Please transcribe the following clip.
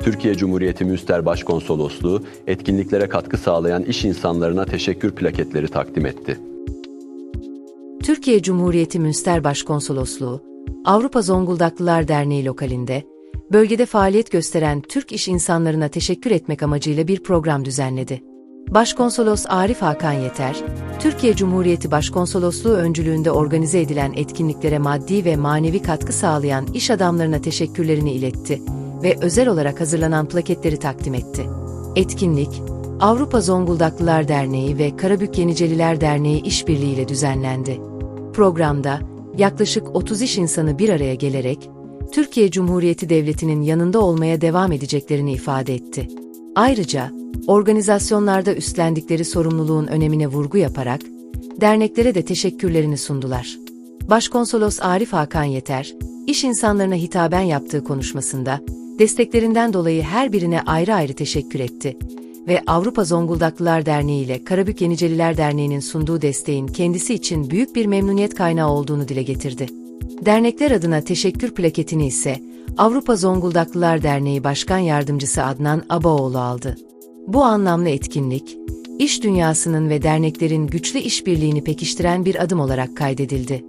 Türkiye Cumhuriyeti Münster Başkonsolosluğu etkinliklere katkı sağlayan iş insanlarına teşekkür plaketleri takdim etti. Türkiye Cumhuriyeti Münster Başkonsolosluğu, Avrupa Zonguldaklılar Derneği lokalinde, bölgede faaliyet gösteren Türk iş insanlarına teşekkür etmek amacıyla bir program düzenledi. Başkonsolos Arif Hakan Yeter, Türkiye Cumhuriyeti Başkonsolosluğu öncülüğünde organize edilen etkinliklere maddi ve manevi katkı sağlayan iş adamlarına teşekkürlerini iletti ve özel olarak hazırlanan plaketleri takdim etti. Etkinlik, Avrupa Zonguldaklılar Derneği ve Karabük Yeniceliler Derneği işbirliğiyle düzenlendi. Programda yaklaşık 30 iş insanı bir araya gelerek Türkiye Cumhuriyeti Devleti'nin yanında olmaya devam edeceklerini ifade etti. Ayrıca organizasyonlarda üstlendikleri sorumluluğun önemine vurgu yaparak derneklere de teşekkürlerini sundular. Başkonsolos Arif Hakan Yeter, iş insanlarına hitaben yaptığı konuşmasında desteklerinden dolayı her birine ayrı ayrı teşekkür etti ve Avrupa Zonguldaklılar Derneği ile Karabük Yeniceliler Derneği'nin sunduğu desteğin kendisi için büyük bir memnuniyet kaynağı olduğunu dile getirdi. Dernekler adına teşekkür plaketini ise Avrupa Zonguldaklılar Derneği Başkan Yardımcısı Adnan Abaoğlu aldı. Bu anlamlı etkinlik, iş dünyasının ve derneklerin güçlü işbirliğini pekiştiren bir adım olarak kaydedildi.